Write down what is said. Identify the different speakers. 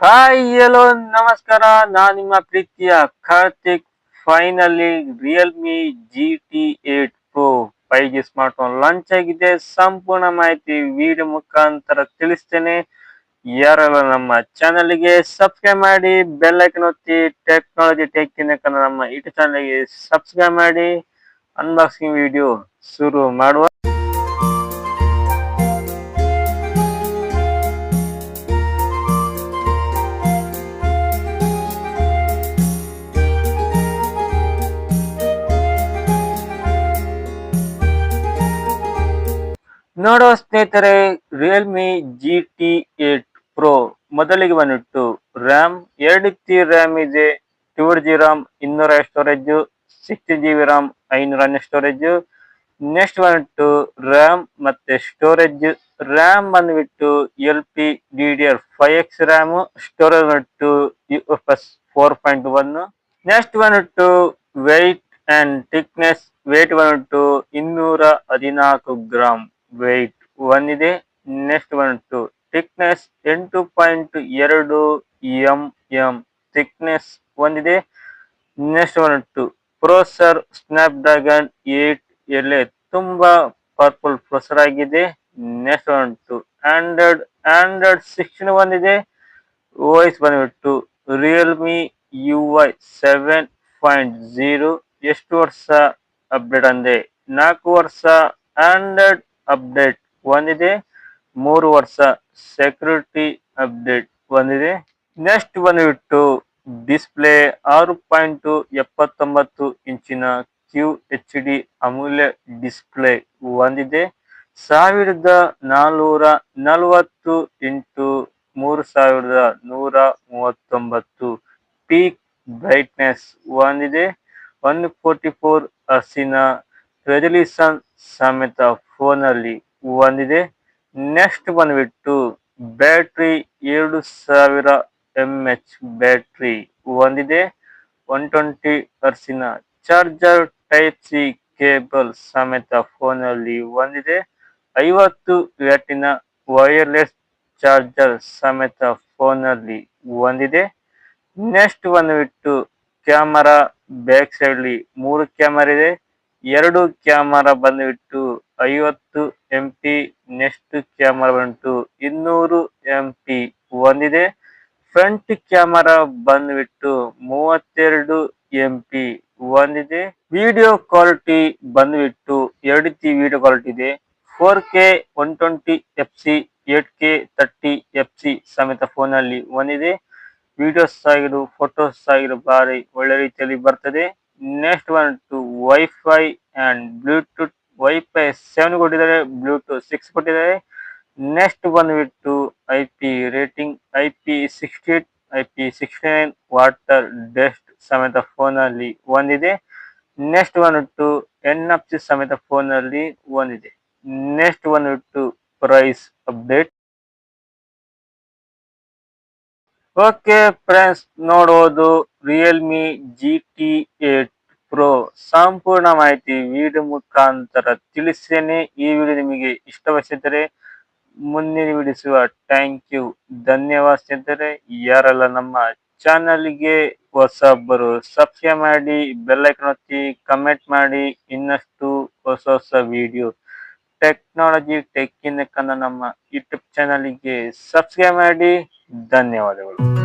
Speaker 1: Hi hello ನಮಸ್ಕಾರ. ನಾನು ನಿಮ್ಮ ಪ್ರೀತಿಯ Karthik. Finally Realme G T eight pro five G smart phone launch ಆಗಿದೆ. ಸಂಪೂರ್ಣ ಮಾಹಿತಿ ವಿಡಿಯೋ ಮುಖಾಂತರ ತಿಳಿಸ್ತೇನೆ. ಯಾರೆಲ್ಲ ನಮ್ಮ ಚಾನಲ್ಗೆ ಸಬ್ಸ್ಕ್ರೈಬ್ ಮಾಡಿ ಬೆಲ್ ಐಕನ್ ಒತ್ತಿ ಟೆಕ್ನಾಲಜಿ ಟೆಕ್ ಕನ್ನಡ ನಮ್ಮ ಯೂಟ್ಯೂಬ್ ಚಾನಲ್ಗೆ ಸಬ್ಸ್ಕ್ರೈಬ್ ಮಾಡಿ ಅನ್ಬಾಕ್ಸಿಂಗ್ ವಿಡಿಯೋ ಶುರು ಮಾಡುವ ನೋಡೋ ಸ್ನೇಹಿತರೆ Realme G T eight pro ಮೊದಲಿಗೆ ಬಂದ್ಬಿಟ್ಟು ರ್ಯಾಮ್, ಎರಡು ಜಿ ರ್ಯಾಮ್ ಇದೆ. ಟೂ ಜಿ ರಾಮ್ ಇನ್ನೂರ storage sixty G B RAM ಐನೂರ ಸ್ಟೋರೇಜ್ ನೆಕ್ಸ್ಟ್ ಬಂದ್ಬಿಟ್ಟು ರ್ಯಾಮ್ ಮತ್ತೆ ಸ್ಟೋರೇಜ್ ರ್ಯಾಮ್ ಬಂದ್ಬಿಟ್ಟು L P D D R five X RAM storage ಬಂದ್ಬಿಟ್ಟು U S four point one next ಬಂದ್ಬಿಟ್ಟು weight and thickness weight ಬಂದ್ಬಿಟ್ಟು ಇನ್ನೂರ ಹದಿನಾಲ್ಕು ಗ್ರಾಮ್ ವೆಯ್ಟ್ ಇದೆ. ನೆಕ್ಸ್ಟ್ ಒನ್ ಟು ಥಿಕ್ನೆಸ್ ಎಂಟು ಪಾಯಿಂಟ್ ಎರಡು ಎಂ ಎಂ. ಥಿಕ್ನೆಸ್ ಒಂದಿದೆ ನೆಕ್ಸ್ಟ್ ಬಂದ್ಬಿಟ್ಟು processor Snapdragon eight elite ತುಂಬಾ ಪರ್ಪಲ್ ಪ್ರೊಸೆಸರ್ ಆಗಿದೆ. Next one two Android Android sixteen ಒಂದಿದೆ ವಾಯ್ಸ್ ಬಂದ್ಬಿಟ್ಟು Realme U I seven point zero ಎಷ್ಟು ವರ್ಷ ಅಪ್ಡೇಟ್ ಅಂದೆ? ನಾಲ್ಕು ವರ್ಷ ಆಂಡ್ರಾಯ್ಡ್ ಅಪ್ಡೇಟ್ ಒಂದಿದೆ ಮೂರು ವರ್ಷ ಸೆಕ್ಯೂರಿಟಿ ಅಪ್ಡೇಟ್ ಬಂದಿದೆ. ನೆಕ್ಸ್ಟ್ ಬಂದ್ಬಿಟ್ಟು ಡಿಸ್ಪ್ಲೇ ಆರು ಪಾಯಿಂಟ್ ಎಪ್ಪತ್ತೊಂಬತ್ತು ಇಂಚಿನ Q H D AMOLED display ಒಂದಿದೆ ಸಾವಿರದ ನಾಲ್ನೂರ ನಲವತ್ತು ಇಂಟು ಮೂರು ಸಾವಿರದ ನೂರ ಮೂವತ್ತೊಂಬತ್ತು ಪೀಕ್ ಬ್ರೈಟ್ನೆಸ್ ಒಂದಿದೆ ಒನ್ ಫೋರ್ಟಿ ಫೋರ್ ಹರ್ಸಿನ ರೆಸಲ್ಯೂಷನ್ ಸಮೇತ ಫೋನ್ ಅಲ್ಲಿ ಒಂದಿದೆ ನೆಕ್ಸ್ಟ್ ಬಂದ್ಬಿಟ್ಟು ಬ್ಯಾಟ್ರಿ ಎರಡು ಸಾವಿರ ಎಂ ಎಚ್ ಬ್ಯಾಟ್ರಿ ಒಂದಿದೆ ಒನ್ ಟ್ವೆಂಟಿ ಪರ್ಸಿನ ಚಾರ್ಜರ್ ಟೈಪ್ ಸಿ ಕೇಬಲ್ ಸಮೇತ ಫೋನ್ ಅಲ್ಲಿ ಒಂದಿದೆ ಐವತ್ತು ವ್ಯಾಟಿನ ವೈರ್ಲೆಸ್ ಚಾರ್ಜರ್ ಸಮೇತ ಫೋನ್ ಅಲ್ಲಿ ನೆಕ್ಸ್ಟ್ ಬಂದ್ಬಿಟ್ಟು ಕ್ಯಾಮರಾ ಬ್ಯಾಕ್ ಸೈಡ್ ಮೂರು ಕ್ಯಾಮರಾ ಇದೆ ಎರಡು ಕ್ಯಾಮರಾ ಬಂದ್ಬಿಟ್ಟು ಐವತ್ತು ಎಂ ಪಿ ನೆಕ್ಸ್ಟ್ ಕ್ಯಾಮರಾ ಬಂದ್ಬಿಟ್ಟು ಇನ್ನೂರು ಎಂ ಪಿ ಹೊಂದಿದೆ ಫ್ರಂಟ್ ಕ್ಯಾಮರಾ ಬಂದ್ಬಿಟ್ಟು ಮೂವತ್ತೆರಡು ಎಂ ಪಿ ಹೊಂದಿದೆ ವಿಡಿಯೋ ಕ್ವಾಲಿಟಿ ಬಂದ್ಬಿಟ್ಟು ಎರಡು ಟಿ ವಿಡಿಯೋ ಕ್ವಾಲಿಟಿ ಇದೆ. Four K one twenty F C eight K thirty F C ಸಮೇತ ಫೋನ್ ಅಲ್ಲಿ ಒಂದಿದೆ. ವಿಡಿಯೋಸ್ ಆಗಿರೋ ಫೋಟೋಸ್ ಆಗಿರು ಬಾರಿ ಒಳ್ಳೆ ರೀತಿಯಲ್ಲಿ ಬರ್ತದೆ. ನೆಕ್ಸ್ಟ್ ಬಂದ್ಬಿಟ್ಟು WiFi and Bluetooth WiFi seven ಕೊಟ್ಟಿದ್ದಾರೆ ಬ್ಲೂಟೂತ್ ಸಿಕ್ಸ್ ಕೊಟ್ಟಿದ್ದಾರೆ. ನೆಕ್ಸ್ಟ್ ಬಂದ್ಬಿಟ್ಟು I P rating I P sixty eight I P sixty nine water dust ಸಮೇತ ಫೋನಲ್ಲಿ ಒಂದಿದೆ. ನೆಕ್ಸ್ಟ್ ಬಂದ್ಬಿಟ್ಟು ಎನ್ ಎಫ್ ಸಿ ಸಮೇತ ಫೋನ್ ಅಲ್ಲಿ ಒಂದಿದೆ. ನೆಕ್ಸ್ಟ್ ಬಂದ್ಬಿಟ್ಟು ಪ್ರೈಸ್ ಅಪ್ಡೇಟ್ ಓಕೆ ಫ್ರೆಂಡ್ಸ್ ನೋಡೋದು Realme G T eight pro ಸಂಪೂರ್ಣ ಮಾಹಿತಿ ವಿಡಿಯೋ ಮುಖಾಂತರ ತಿಳಿಸ್ತೇನೆ ಈ ವಿಡಿಯೋ ನಿಮಗೆ ಇಷ್ಟವಾಗಿಸಿದರೆ ಮುಂದಿನ ವಿಡಿಸುವ ಥ್ಯಾಂಕ್ ಯು ಧನ್ಯವಾದ ಸ್ನೇಹಿತರೆ. ಯಾರೆಲ್ಲ ನಮ್ಮ ಚಾನಲ್ಗೆ ಹೊಸಬ್ಬರು ಸಬ್ಸ್ಕ್ರೈಬ್ ಮಾಡಿ ಬೆಲ್ ಐಕನ್ ಒತ್ತಿ ಕಮೆಂಟ್ ಮಾಡಿ, ಇನ್ನಷ್ಟು ಹೊಸ ಹೊಸ ವಿಡಿಯೋ ಟೆಕ್ನಾಲಜಿ ಟೆಕ್ಕಿನ ಕನ್ನಡ ನಮ್ಮ ಯೂಟ್ಯೂಬ್ ಚಾನಲ್ಗೆ ಸಬ್ಸ್ಕ್ರೈಬ್ ಮಾಡಿ. ಧನ್ಯವಾದಗಳು.